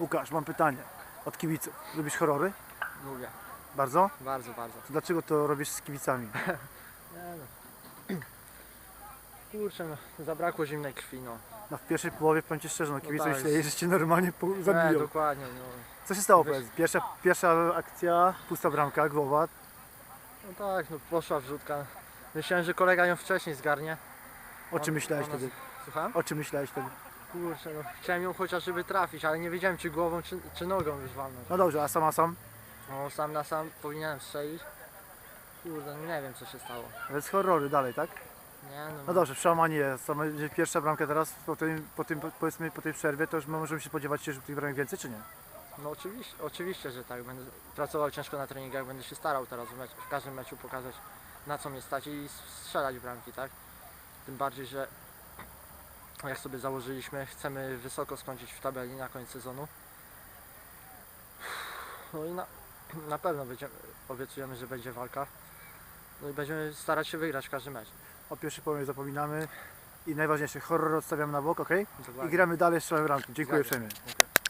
Łukasz, mam pytanie od kibiców. Lubisz horrory? Lubię. Bardzo? Bardzo, bardzo. To dlaczego to robisz z kibicami? Nie no. Kurczę, no, zabrakło zimnej krwi, no. No w pierwszej połowie, powiem Ci szczerze, no kibice tak, myśleli, że Cię normalnie po- Nie, zabiją. dokładnie, no. Co się stało, Weź- powiedz? Pierwsza, pierwsza akcja, pusta bramka, głowa. No tak, no poszła wrzutka. Myślałem, że kolega ją wcześniej zgarnie. O czym myślałeś ona- wtedy? Słucham? O czym myślałeś wtedy? Kurczę, no. Chciałem ją chociaż żeby trafić, ale nie wiedziałem czy głową, czy, czy nogą już walnąć. No dobrze, a sama sam? No sam na sam powinienem strzelić. Kurde, no nie wiem co się stało. Więc horrory dalej, tak? Nie no. No dobrze, w Szamanie pierwsza bramka teraz, po tym, po tym, powiedzmy po tej przerwie, to już możemy się spodziewać się, że tych bramek więcej, czy nie? No oczywiście, oczywiście, że tak. Będę pracował ciężko na treningach, będę się starał teraz w, mecz, w każdym meczu pokazać na co mnie stać i strzelać bramki, tak? Tym bardziej, że jak sobie założyliśmy, chcemy wysoko skończyć w tabeli na koniec sezonu. No i na, na pewno będziemy, obiecujemy, że będzie walka. No i będziemy starać się wygrać każdy mecz. O pierwszej połowie zapominamy i najważniejsze, horror odstawiamy na bok, ok? I Dokładnie. gramy dalej, strzelamy bramki. Dziękuję uprzejmie.